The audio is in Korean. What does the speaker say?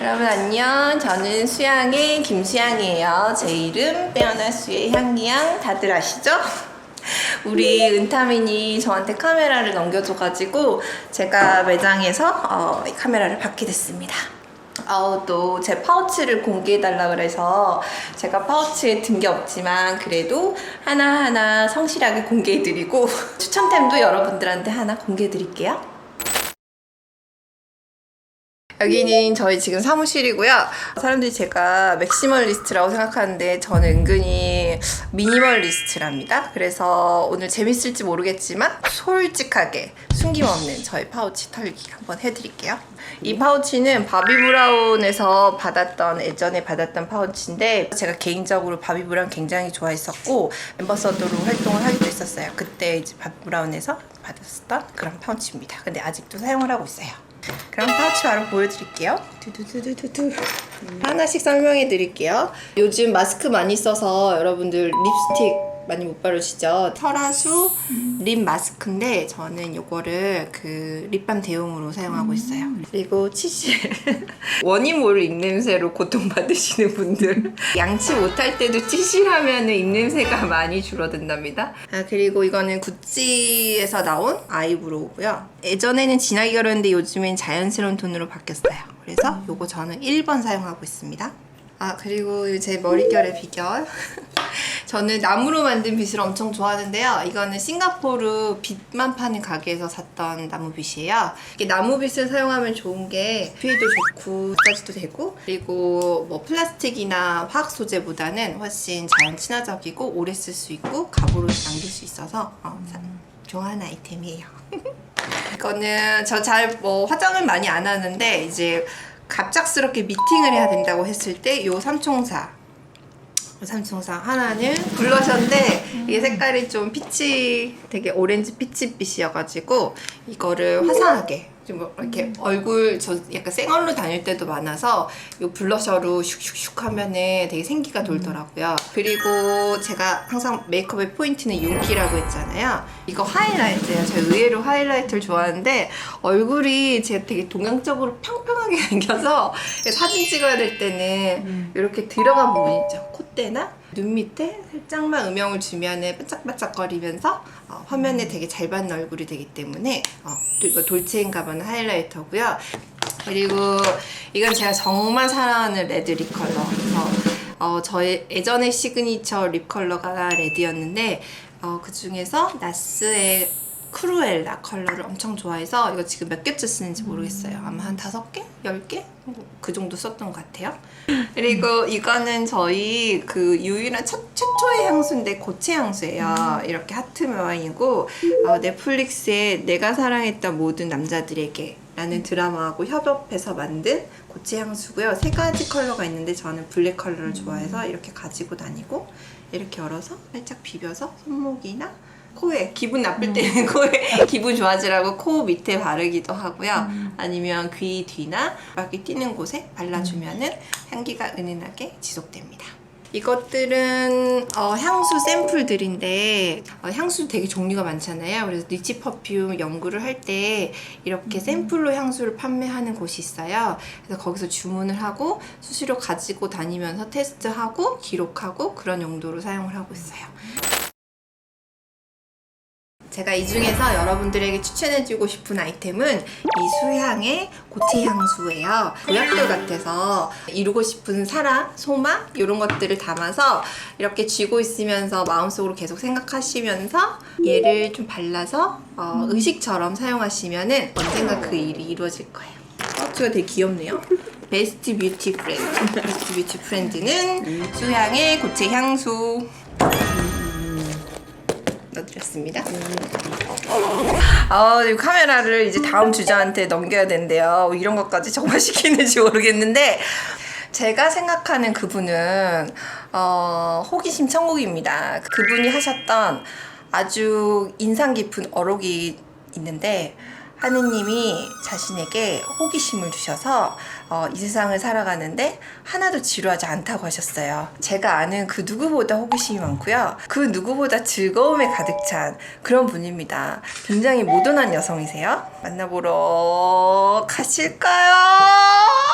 여러분 안녕. 저는 수양의 김수양이에요. 제 이름 빼어나수의 향기양 다들 아시죠? 우리 은타민이 저한테 카메라를 넘겨줘가지고 제가 매장에서 어, 이 카메라를 받게 됐습니다. 어, 또제 파우치를 공개해달라 그래서 제가 파우치에 든 게 없지만 그래도 하나하나 성실하게 공개해드리고 추천템도 여러분들한테 하나 공개해드릴게요. 여기는 저희 지금 사무실이고요. 사람들이 제가 맥시멀리스트라고 생각하는데 저는 은근히 미니멀리스트랍니다. 그래서 오늘 재밌을지 모르겠지만 솔직하게 숨김없는 저희 파우치 털기 한번 해드릴게요. 이 파우치는 바비 브라운에서 받았던 예전에 받았던 파우치인데 제가 개인적으로 바비 브라운 굉장히 좋아했었고 엠버서더로 활동을 하기도 했었어요. 그때 이제 바비 브라운에서 받았었던 그런 파우치입니다. 근데 아직도 사용을 하고 있어요. 그럼 파우치 바로 보여드릴게요. 두두두두두. 하나씩 설명해 드릴게요. 요즘 마스크 많이 써서 여러분들 립스틱 많이 못 바르시죠? 설화수 립 마스크인데 저는 이거를 그 립밤 대용으로 사용하고 있어요. 그리고 치실 원이모를 입냄새로 고통받으시는 분들 양치 못할 때도 치실하면 입냄새가 많이 줄어든답니다. 아 그리고 이거는 구찌에서 나온 아이브로우고요. 예전에는 진하게 결었는데 요즘엔 자연스러운 톤으로 바뀌었어요. 그래서 요거 저는 1번 사용하고 있습니다. 아 그리고 제 머릿결의 비결 저는 나무로 만든 빗을 엄청 좋아하는데요. 이거는 싱가포르 빗만 파는 가게에서 샀던 나무 빗이에요. 이게 나무 빗을 사용하면 좋은 게 피해도 좋고 마사지도 되고 그리고 뭐 플라스틱이나 화학 소재보다는 훨씬 자연 친화적이고 오래 쓸 수 있고 가구로 남길 수 있어서 어, 사- 좋아하는 아이템이에요. 이거는 저 잘 뭐 화장을 많이 안 하는데 이제 갑작스럽게 미팅을 해야 된다고 했을 때 요 삼총사 요 삼총사 하나는 블러셔인데 이게 색깔이 좀 피치 되게 오렌지 피치빛이어가지고 이거를 화사하게 좀 이렇게 얼굴 저 약간 생얼로 다닐 때도 많아서 이 블러셔로 슉슉슉 하면은 되게 생기가 돌더라고요. 그리고 제가 항상 메이크업의 포인트는 윤기라고 했잖아요. 이거 하이라이트예요. 제가 의외로 하이라이트를 좋아하는데 얼굴이 제가 되게 동양적으로 평평하게 생겨서 사진 찍어야 될 때는 이렇게 들어간 부분 있죠. 콧대나 눈 밑에 살짝만 음영을 주면은 반짝반짝거리면서 어, 화면에 되게 잘 받는 얼굴이 되기 때문에 어, 또 이거 돌체인가바는 하이라이터고요. 그리고 이건 제가 정말 사랑하는 레드 립 컬러. 그래서 어, 저의 예전의 시그니처 립 컬러가 레드였는데 어, 그 중에서 나스의 크루엘라 컬러를 엄청 좋아해서 이거 지금 몇 개째 쓰는지 모르겠어요. 아마 한 다섯 개, 열 개, 뭐그 정도 썼던 것 같아요. 그리고 이거는 저희 그 유일한 첫, 최초의 향수인데 고체 향수예요. 이렇게 하트 모양이고 어, 넷플릭스의 내가 사랑했던 모든 남자들에게 라는 드라마하고 협업해서 만든 고체 향수고요. 세 가지 컬러가 있는데 저는 블랙 컬러를 좋아해서 이렇게 가지고 다니고 이렇게 열어서 살짝 비벼서 손목이나 코에 기분 나쁠 때는 코에 기분 좋아지라고 코 밑에 바르기도 하고요. 아니면 귀 뒤나 밖에 뛰는 곳에 발라주면은 향기가 은은하게 지속됩니다. 이것들은 어, 향수 샘플들인데 어, 향수 되게 종류가 많잖아요. 그래서 리치 퍼퓸 연구를 할 때 이렇게 샘플로 향수를 판매하는 곳이 있어요. 그래서 거기서 주문을 하고 수시로 가지고 다니면서 테스트하고 기록하고 그런 용도로 사용을 하고 있어요. 제가 이 중에서 여러분들에게 추천해주고 싶은 아이템은 이 수향의 고체 향수예요. 도약돌 같아서 이루고 싶은 사랑, 소망 이런 것들을 담아서 이렇게 쥐고 있으면서 마음속으로 계속 생각하시면서 얘를 좀 발라서 어, 의식처럼 사용하시면 은 언젠가 그 일이 이루어질 거예요. 파우치가 되게 귀엽네요. 베스트 뷰티 프렌드. 베스트 뷰티 프렌드는 수향의 고체 향수. 넣어드렸습니다. 아, 이 카메라를 이제 다음 주자한테 넘겨야 된대요. 이런 것까지 정말 시키는지 모르겠는데 제가 생각하는 그분은 어, 호기심 천국입니다. 그분이 하셨던 아주 인상 깊은 어록이 있는데 하느님이 자신에게 호기심을 주셔서 어, 이 세상을 살아가는데 하나도 지루하지 않다고 하셨어요. 제가 아는 그 누구보다 호기심이 많고요. 그 누구보다 즐거움에 가득 찬 그런 분입니다. 굉장히 모던한 여성이세요. 만나보러 가실까요?